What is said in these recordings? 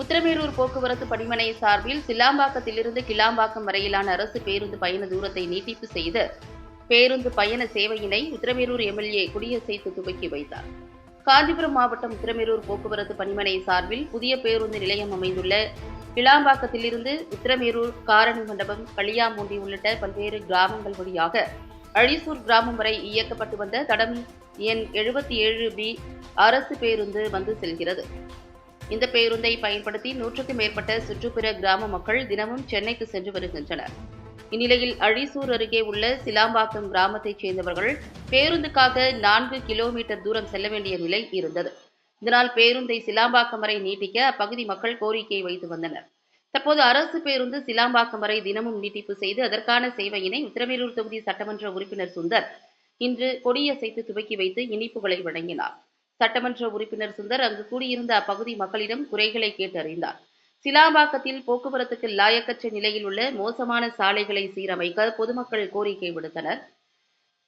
உத்திரமேரூர் போக்குவரத்து பணிமனை சார்பில் சிலாம்பாக்கத்திலிருந்து கிளாம்பாக்கம் வரையிலான அரசு பேருந்து பயண தூரத்தை நீட்டிப்பு செய்து பேருந்து பயண சேவையினை உத்திரமேரூர் எம்எல்ஏ குடியசைத்து துவக்கி வைத்தார். காஞ்சிபுரம் மாவட்டம் உத்திரமேரூர் போக்குவரத்து பணிமனை சார்பில் புதிய பேருந்து நிலையம் அமைந்துள்ள கிளாம்பாக்கத்திலிருந்து உத்திரமேரூர் காரணி மண்டபம் களியாமூண்டி உள்ளிட்ட பல்வேறு கிராமங்கள் வழியாக அழிசூர் கிராமம் வரை இயக்கப்பட்டு வந்த தடம் எண் எழுபத்தி ஏழு பி அரசு பேருந்து வந்து செல்கிறது. இந்த பேருந்தை பயன்படுத்தி நூற்றுக்கும் மேற்பட்ட சுற்றுப்புற கிராம மக்கள் தினமும் சென்னைக்கு சென்று வருகின்றனர். இந்நிலையில் அழிசூர் அருகே உள்ள சிலாம்பாக்கம் கிராமத்தைச் சேர்ந்தவர்கள் பேருந்துக்காக நான்கு கிலோமீட்டர் தூரம் செல்ல வேண்டிய நிலை இருந்தது. இதனால் பேருந்தை சிலாம்பாக்கம் வரை நீட்டிக்க அப்பகுதி மக்கள் கோரிக்கை வைத்து வந்தனர். தற்போது அரசு பேருந்து சிலாம்பாக்கம் வரை தினமும் நீட்டிப்பு செய்து அதற்கான சேவையினை உத்திரமேரூர் தொகுதி சட்டமன்ற உறுப்பினர் சுந்தர் இன்று கொடியசைத்து துவக்கி வைத்து இனிப்புகளை வழங்கினார். சட்டமன்ற உறுப்பினர் சுந்தர் அங்கு கூடியிருந்த அப்பகுதி மக்களிடம் குறைகளை கேட்டறிந்தார் சிலாம்பாக்கத்தில் போக்குவரத்துக்கு லாயக்கற்ற நிலையில் உள்ள மோசமான சாலைகளை சீரமைக்க பொதுமக்கள் கோரிக்கை விடுத்தனர்.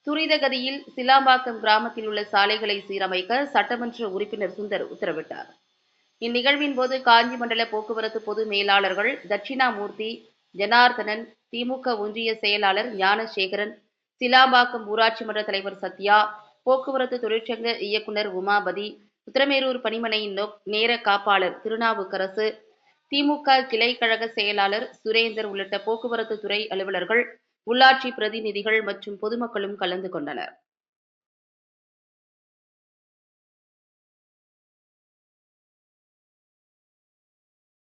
துரிதகதியில் சிலாம்பாக்கம் கிராமத்தில் உள்ள சாலைகளை சீரமைக்க சட்டமன்ற உறுப்பினர் சுந்தர் உத்தரவிட்டார். இந்நிகழ்வின் போது காஞ்சி மண்டல போக்குவரத்து பொது மேலாளர்கள் தட்சிணாமூர்த்தி ஜனார்தனன் திமுக ஒன்றிய செயலாளர் ஞானசேகரன் சிலாம்பாக்கம் ஊராட்சி மன்ற தலைவர் சத்யா போக்குவரத்து தொழிற்சங்க இயக்குனர் உமாபதி உத்திரமேரூர் பணிமனையின் நோ- நேர காப்பாளர் திருநாவுக்கரசு திமுக கிளை கழக செயலாளர் சுரேந்தர் உள்ளிட்ட போக்குவரத்து துறை அலுவலர்கள் உள்ளாட்சி பிரதிநிதிகள் மற்றும் பொதுமக்களும் கலந்து கொண்டனர்.